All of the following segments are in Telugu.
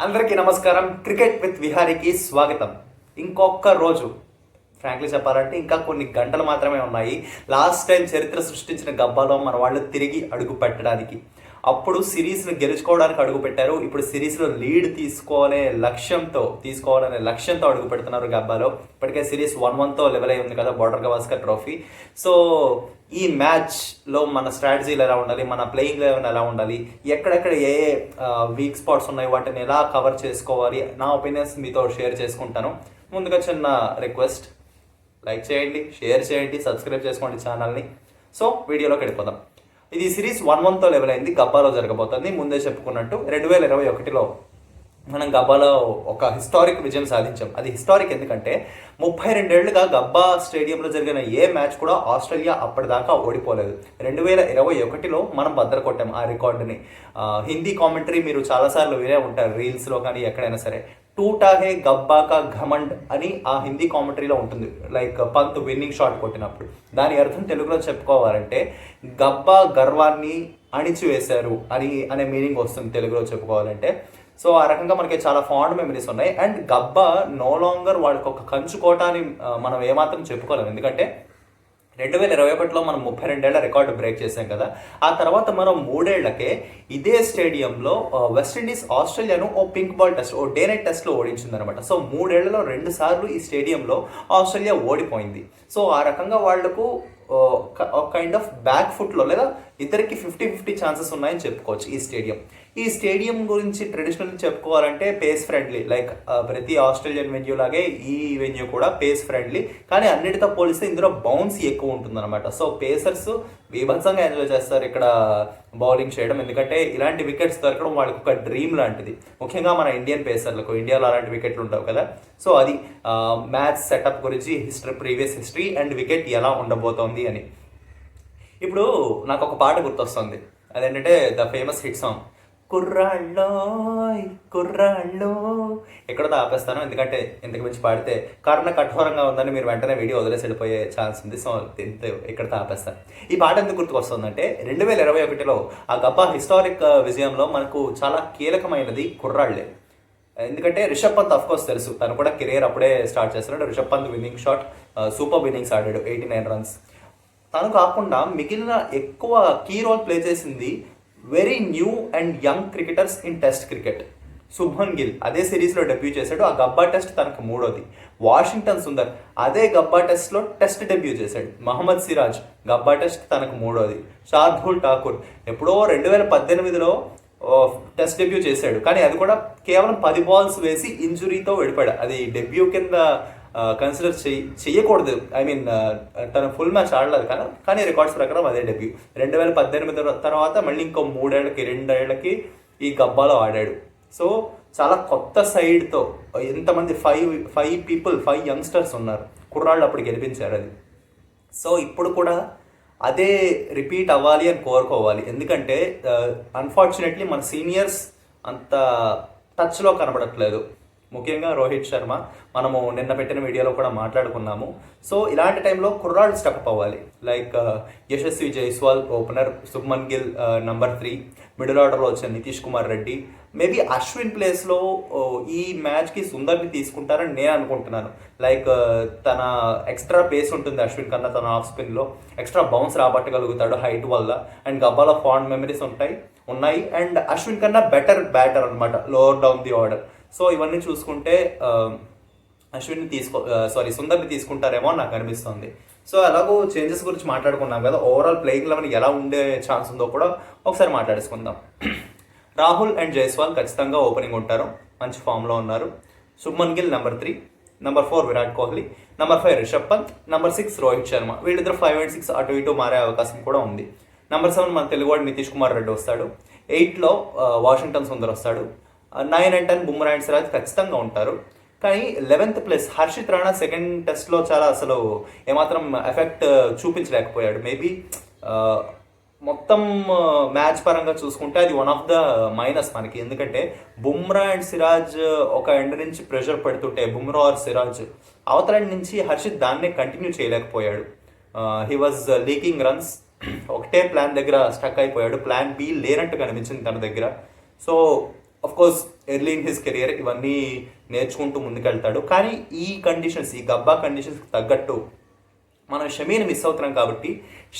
అందరికీ నమస్కారం. క్రికెట్ విత్ విహారీకి స్వాగతం. ఇంకొక రోజు. ఫ్రాంక్లీ చెప్పాలంటే ఇంకా కొన్ని గంటలు మాత్రమే ఉన్నాయి. లాస్ట్ టైం చరిత్ర సృష్టించిన గబ్బాలో మన వాళ్ళు తిరిగి అడుగు పెట్టడానికి. అప్పుడు సిరీస్ను గెలుచుకోవడానికి అడుగు పెట్టారు ఇప్పుడు సిరీస్లో లీడ్ తీసుకోవాలనే లక్ష్యంతో తీసుకోవాలనే లక్ష్యంతో అడుగు పెడుతున్నారు గబ్బాలో. ఇప్పటికే సిరీస్ వన్ వన్తో లెవెల్ అయి ఉంది కదా బోర్డర్ గవాస్కర్ ట్రోఫీ సో ఈ మ్యాచ్లో మన స్ట్రాటజీలు ఎలా ఉండాలి? మన ప్లేయింగ్ లెవెన్ ఎలా ఉండాలి? ఎక్కడెక్కడ ఏ వీక్ స్పాట్స్ ఉన్నాయి? వాటిని ఎలా కవర్ చేసుకోవాలి? నా ఒపీనియన్స్ మీతో షేర్ చేసుకుంటాను. ముందుగా చిన్న రిక్వెస్ట్ లైక్ చేయండి షేర్ చేయండి సబ్స్క్రైబ్ చేసుకోండి ఛానల్ని సో వీడియోలోకి వెళ్ళిపోదాం. ఇది సిరీస్ వన్ వన్తో లెవెల్ అయింది. గబ్బాలో జరగబోతుంది. ముందే చెప్పుకున్నట్టు రెండు వేల ఇరవై ఒకటిలో మనం గబ్బాలో ఒక హిస్టారిక్ విజయం సాధించాం. అది హిస్టారిక్ ఎందుకంటే ముప్పై రెండేళ్ళుగా గబ్బా స్టేడియంలో జరిగిన ఏ మ్యాచ్ కూడా ఆస్ట్రేలియా అప్పటిదాకా ఓడిపోలేదు. రెండు వేల ఇరవై ఒకటిలో మనం బద్దలు కొట్టాం ఆ రికార్డుని. హిందీ కామెంటరీ మీరు చాలాసార్లు వినే ఉంటారు. రీల్స్లో కానీ ఎక్కడైనా సరే. టూటా హే గబ్బా కా ఘమండ్ అని ఆ హిందీ కామెంటరీలో ఉంటుంది. లైక్ పంత్ విన్నింగ్ షాట్ కొట్టినప్పుడు. దాని అర్థం తెలుగులో చెప్పుకోవాలంటే గబ్బా గర్వాన్ని అణిచివేశారు అని అనే మీనింగ్ వస్తుంది తెలుగులో చెప్పుకోవాలంటే. సో ఆ రకంగా మనకి చాలా ఫాండ్ మెమరీస్ ఉన్నాయి. అండ్ గబ్బా నో లాంగర్ వాళ్ళకి ఒక కంచుకోట అని మనం ఏమాత్రం చెప్పుకోలేము ఎందుకంటే రెండు వేల ఇరవై ఒకటిలో మనం ముప్పై రెండేళ్ళ రికార్డు బ్రేక్ చేసాం కదా. ఆ తర్వాత మనం మూడేళ్ళకే ఇదే స్టేడియంలో వెస్టిండీస్ ఆస్ట్రేలియాను ఓ పింక్ బాల్ టెస్ట్ ఓ డే నైట్ టెస్ట్లో ఓడించింది అనమాట సో మూడేళ్ళలో రెండు సార్లు ఈ స్టేడియంలో ఆస్ట్రేలియా ఓడిపోయింది. సో ఆ రకంగా వాళ్ళకు కైండ్ ఆఫ్ బ్యాక్ ఫుట్లో లేదా ఇద్దరికి ఫిఫ్టీ ఫిఫ్టీ ఛాన్సెస్ ఉన్నాయని చెప్పుకోవచ్చు ఈ స్టేడియం. ఈ స్టేడియం గురించి ట్రెడిషనల్ చెప్పుకోవాలంటే పేస్ ఫ్రెండ్లీ లైక్ ప్రతి ఆస్ట్రేలియన్ వెన్యూ లాగే ఈ వెన్యూ కూడా పేస్ ఫ్రెండ్లీ కానీ అన్నిటితో పోలిస్తే ఇందులో బౌన్స్ ఎక్కువ ఉంటుందన్నమాట. సో పేసర్స్ బీభత్సంగా ఎంజాయ్ చేస్తారు ఇక్కడ బౌలింగ్ చేయడం. ఎందుకంటే ఇలాంటి వికెట్స్ దొరకడం వాళ్ళకి ఒక డ్రీమ్ లాంటిది. ముఖ్యంగా మన ఇండియన్ పేసర్లకు ఇండియాలో అలాంటి వికెట్లు ఉండవు కదా. సో అది మ్యాచ్ సెటప్ గురించి history previous history and wicket ఎలా ఉండబోతోంది అని. ఇప్పుడు నాకు ఒక పాట గుర్తొస్తుంది. అదేంటంటే ద ఫేమస్ హిట్ సాంగ్. కుర్రాళ్ళో కుర్రాళ్ళో ఎక్కడో ఆపేస్తాను. ఎందుకంటే ఇంతకు మించి పాడితే కారణ కఠోరంగా ఉందని మీరు వెంటనే వీడియో వదిలేసి వెళ్ళిపోయే ఛాన్స్ ఉంది. సో ఇంత ఆపేస్తాను. ఈ పాట ఎందుకు గుర్తుకొస్తుందంటే రెండు వేల ఇరవై ఒకటిలో ఆ గప్ప హిస్టారిక్ విజయంలో మనకు చాలా కీలకమైనది కుర్రాళ్ళే. ఎందుకంటే రిషబ్ పంత్ అఫ్ కోర్స్ తెలుసు. తను కూడా కెరియర్ అప్పుడే స్టార్ట్ చేస్తున్నాడు. Rishabh Pant winning shot super innings ఆడాడు. ఎయిటీ నైన్ రన్స్ తను కాకుండా మిగిలిన ఎక్కువ కీ రోల్ ప్లే చేసింది very new and young cricketers in test cricket. Shubman Gill అదే సిరీస్లో డెబ్యూ చేశాడు. ఆ గబ్బా టెస్ట్ తనకు మూడోది. వాషింగ్టన్ సుందర్ అదే గబ్బా టెస్ట్లో టెస్ట్ డెబ్యూ చేశాడు. మహమ్మద్ సిరాజ్ గబ్బా టెస్ట్ తనకు మూడోది. షార్దుల్ ఠాకూర్ ఎప్పుడో రెండు వేల పద్దెనిమిదిలో టెస్ట్ డెబ్యూ చేశాడు. కానీ అది కూడా కేవలం పది బాల్స్ వేసి ఇంజురీతో వెళ్ళిపోయాడు అది డెబ్యూ కింద కన్సిడర్ చెయ్యి చెయ్యకూడదు. ఐ మీన్ తను ఫుల్ మ్యాచ్ ఆడలేదు. కానీ కానీ రికార్డ్స్ ప్రకారం అదే డెబ్యూ రెండు వేల పద్దెనిమిది తర్వాత మళ్ళీ ఇంకో మూడేళ్ళకి రెండేళ్ళకి ఈ గబ్బాలో ఆడాడు. సో చాలా కొత్త సైడ్తో ఎంతమంది five five people five youngsters ఉన్నారు. కుర్రాళ్ళు అప్పుడు గెలిపించారు అది. సో ఇప్పుడు కూడా అదే రిపీట్ అవ్వాలి అని కోరుకోవాలి. ఎందుకంటే అన్ఫార్చునేట్లీ మన సీనియర్స్ అంత టచ్లో కనబడట్లేదు. ముఖ్యంగా రోహిత్ శర్మ. మనము నిన్న పెట్టిన వీడియోలో కూడా మాట్లాడుకున్నాము. సో ఇలాంటి టైంలో కుర్రాళ్ళు స్టెప్ అవ్వాలి. Like uh, Yashasvi Jaiswal opener Shubman Gill number three middle ఆర్డర్లో వచ్చిన నితీష్ కుమార్ రెడ్డి. మేబీ అశ్విన్ ప్లేస్లో uh, ఈ మ్యాచ్కి సుందర్ని తీసుకుంటారని నేను అనుకుంటున్నాను. లైక్ uh, తన ఎక్స్ట్రా పేస్ ఉంటుంది అశ్విన్ కన్నా తన ఆఫ్ స్పిన్లో ఎక్స్ట్రా బౌన్స్ రాబట్టగలుగుతాడు హైట్ వల్ల. అండ్ గబ్బాల ఫాండ్ మెమరీస్ ఉంటాయి ఉన్నాయి. అండ్ అశ్విన్ కన్నా బెటర్ బ్యాటర్ అనమాట lower down the order so ఇవన్నీ చూసుకుంటే ఆ, అశ్విన్ని తీసుకో సారీ సుందర్ని తీసుకుంటారేమో నాకు అనిపిస్తుంది. సో అలాగో చేంజెస్ గురించి మాట్లాడుకున్నాం కదా ఓవరాల్ ప్లేయింగ్ లెవెన్ ఎలా ఉండే ఛాన్స్ ఉందో కూడా ఒకసారి మాట్లాడేసుకుందాం. రాహుల్ అండ్ జైస్వాల్ ఖచ్చితంగా ఓపెనింగ్ ఉంటారు. మంచి ఫామ్లో ఉన్నారు. Shubman Gill number three number four Virat Kohli number five Rishabh Pant number six Rohit Sharma. వీళ్ళిద్దరు ఫైవ్ అండ్ సిక్స్ అటు ఇటు మారే అవకాశం కూడా ఉంది. నెంబర్ సెవెన్ మన తెలుగువాడు నితీష్ కుమార్ రెడ్డి వస్తాడు. ఎయిట్లో వాషింగ్టన్ సుందర్ వస్తాడు. Nine and ten Bumrah and Siraj ఖచ్చితంగా ఉంటారు. కానీ eleventh place Harshit Rana second టెస్ట్లో చాలా అసలు ఏమాత్రం ఎఫెక్ట్ చూపించలేకపోయాడు. మేబీ మొత్తం మ్యాచ్ పరంగా చూసుకుంటే అది వన్ ఆఫ్ ద మైనస్ మనకి. ఎందుకంటే బుమ్రా అండ్ సిరాజ్ ఒక ఎండ్ నుంచి ప్రెషర్ పెడుతుంటే బుమ్రా ఆర్ సిరాజ్ అవతల నుంచి హర్షిత్ దాన్నే కంటిన్యూ చేయలేకపోయాడు. హీ వాజ్ లీకింగ్ రన్స్ ఒకటే ప్లాన్ దగ్గర స్టక్ అయిపోయాడు. ప్లాన్ బి లేనట్టు కనిపించింది తన దగ్గర. So course early in his career ఇవన్నీ నేర్చుకుంటూ ముందుకెళ్తాడు. కానీ ఈ కండిషన్స్ ఈ గబ్బా కండిషన్స్ తగ్గట్టు మనం షమీని మిస్ అవుతున్నాం కాబట్టి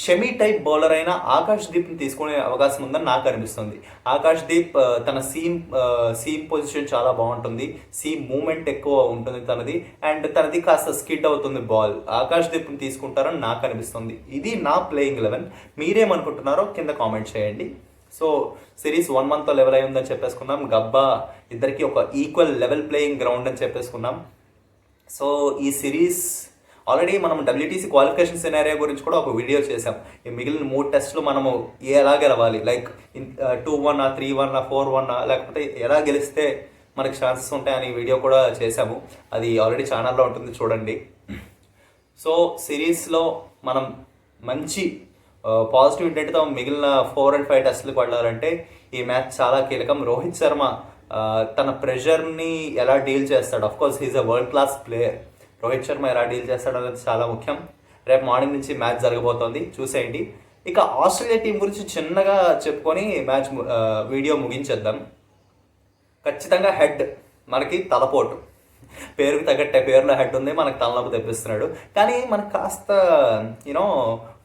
షమీ టైప్ బౌలర్ అయిన ఆకాష్ దీప్ని తీసుకునే అవకాశం ఉందని నాకు అనిపిస్తుంది. ఆకాష్ దీప్ తన సీమ్ సీమ్ పొజిషన్ చాలా బాగుంటుంది. సీమ్ మూమెంట్ ఎక్కువ ఉంటుంది తనది. అండ్ తనది కాస్త స్కిడ్ అవుతుంది బాల్ ఆకాష్ దీప్ని తీసుకుంటారని నాకు అనిపిస్తుంది. ఇది నా ప్లేయింగ్ లెవెన్ మీరేమనుకుంటున్నారో కింద కామెంట్ చేయండి. సో సిరీస్ వన్ మంత్తో లెవెల్ అయి ఉందని చెప్పేసుకున్నాం. గబ్బా ఇద్దరికి ఒక ఈక్వల్ లెవెల్ ప్లేయింగ్ గ్రౌండ్ అని చెప్పేసుకున్నాం. సో ఈ సిరీస్ ఆల్రెడీ మనం డబ్ల్యూటీసీ క్వాలిఫికేషన్ సినారియా గురించి కూడా ఒక వీడియో చేసాం ఈ మిగిలిన మూడు టెస్ట్లు మనము ఎలా గెలవాలి? లైక్ టూ వన్ ఆ త్రీ వన్ ఆ ఫోర్ వన్ ఆ లేకపోతే ఎలా గెలిస్తే మనకి ఛాన్సెస్ ఉంటాయని వీడియో కూడా చేసాము అది ఆల్రెడీ ఛానల్లో ఉంటుంది చూడండి. సో సిరీస్లో మనం మంచి పాజిటివ్ ఇంటెంట్తో మిగిలిన ఫోర్ అండ్ ఫైవ్ టెస్ట్లకు వెళ్ళాలంటే ఈ మ్యాచ్ చాలా కీలకం. రోహిత్ శర్మ తన ప్రెషర్ని ఎలా డీల్ చేస్తాడు? Of course he's a world class player Rohit Sharma ఎలా డీల్ చేస్తాడు అనేది చాలా ముఖ్యం. రేపు మార్నింగ్ నుంచి మ్యాచ్ జరగబోతోంది. చూసేయండి. ఇక ఆస్ట్రేలియా టీం గురించి చిన్నగా చెప్పుకొని మ్యాచ్ వీడియో ముగించేద్దాం. ఖచ్చితంగా హెడ్ మనకి తలపోటు. పేరుకి తగ్గట్టే పేరులో హెడ్ ఉంది మనకు తలనొప్పి తెప్పిస్తున్నాడు. కానీ మనకు కాస్త యూనో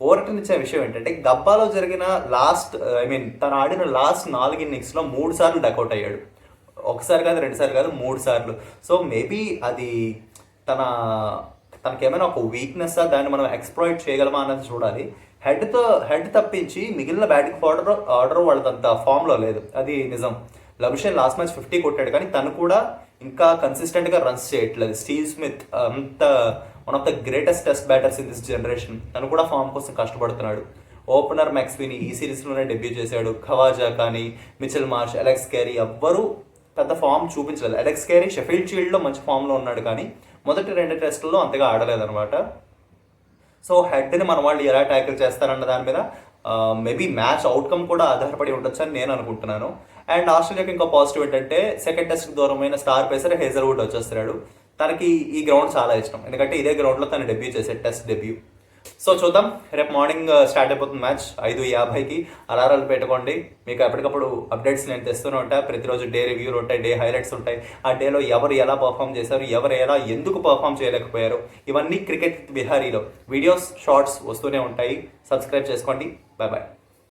ఓరటనిచ్చే విషయం ఏంటంటే గబ్బాలో జరిగిన లాస్ట్ ఐ మీన్ తను ఆడిన లాస్ట్ నాలుగు ఇన్నింగ్స్లో మూడు సార్లు డకౌట్ అయ్యాడు. ఒకసారి కాదు రెండుసార్లు కాదు మూడు సార్లు. సో మేబీ అది తన తనకేమైనా ఒక వీక్నెస్ దాన్ని మనం ఎక్స్ప్లోయిట్ చేయగలమా అన్నది చూడాలి. హెడ్తో హెడ్ తప్పించి మిగిలిన బ్యాటింగ్ ఆర్డర్ ఆర్డర్ వాళ్ళదంత ఫామ్లో లేదు. అది నిజం. లభిషన్ లాస్ట్ మ్యాచ్ ఫిఫ్టీ కొట్టాడు. కానీ తను కూడా ఇంకా కన్సిస్టెంట్గా రన్స్ చేయట్లేదు. స్టీవ్ స్మిత్ uh, అంత one of the greatest test batters in this generation తను కూడా ఫామ్ కోసం కష్టపడుతున్నాడు. ఓపెనర్ మ్యాక్స్విని ఈ సిరీస్లోనే డెబ్యూ చేశాడు. ఖవాజా కానీ మిచెల్ మార్ష్ అలెక్స్ క్యారీ ఎవ్వరూ పెద్ద ఫామ్ చూపించలేదు. అలెక్స్ క్యారీ షెఫీల్డ్ షీల్డ్లో మంచి ఫామ్లో ఉన్నాడు కానీ మొదటి రెండు టెస్టుల్లో అంతగా ఆడలేదన్నమాట. సో హెడ్ని మన వాళ్ళు ఎలా ట్యాకిల్ చేస్తారన్న దాని మీద మేబీ మ్యాచ్ అవుట్కమ్ కూడా ఆధారపడి ఉండొచ్చు అని నేను అనుకుంటున్నాను. అండ్ ఆస్ట్రేలియాకి ఇంకో పాజిటివ్ ఏంటంటే సెకండ్ టెస్ట్కి దూరమైన స్టార్ పేసర్ హేజల్వుడ్ వచ్చేస్తున్నాడు. తనకి ఈ గ్రౌండ్ చాలా ఇష్టం. ఎందుకంటే ఇదే గ్రౌండ్లో తను డెబ్యూ చేశాడు టెస్ట్ డెబ్యూ సో చూద్దాం రేపు మార్నింగ్ uh, స్టార్ట్ అయిపోతుంది మ్యాచ్. ఐదు యాభైకి అలారాలు పెట్టుకోండి. మీకు ఎప్పటికప్పుడు అప్డేట్స్ నేను తెస్తూనే ఉంటాయి ప్రతిరోజు డే రివ్యూలు ఉంటాయి డే హైలైట్స్ ఉంటాయి. ఆ డేలో ఎవరు ఎలా పర్ఫామ్ చేశారు ఎవరు ఎలా ఎందుకు పర్ఫామ్ చేయలేకపోయారు ఇవన్నీ క్రికెట్ బిహారీలో వీడియోస్ షార్ట్స్ వస్తూనే ఉంటాయి. సబ్స్క్రైబ్ చేసుకోండి. Bye bye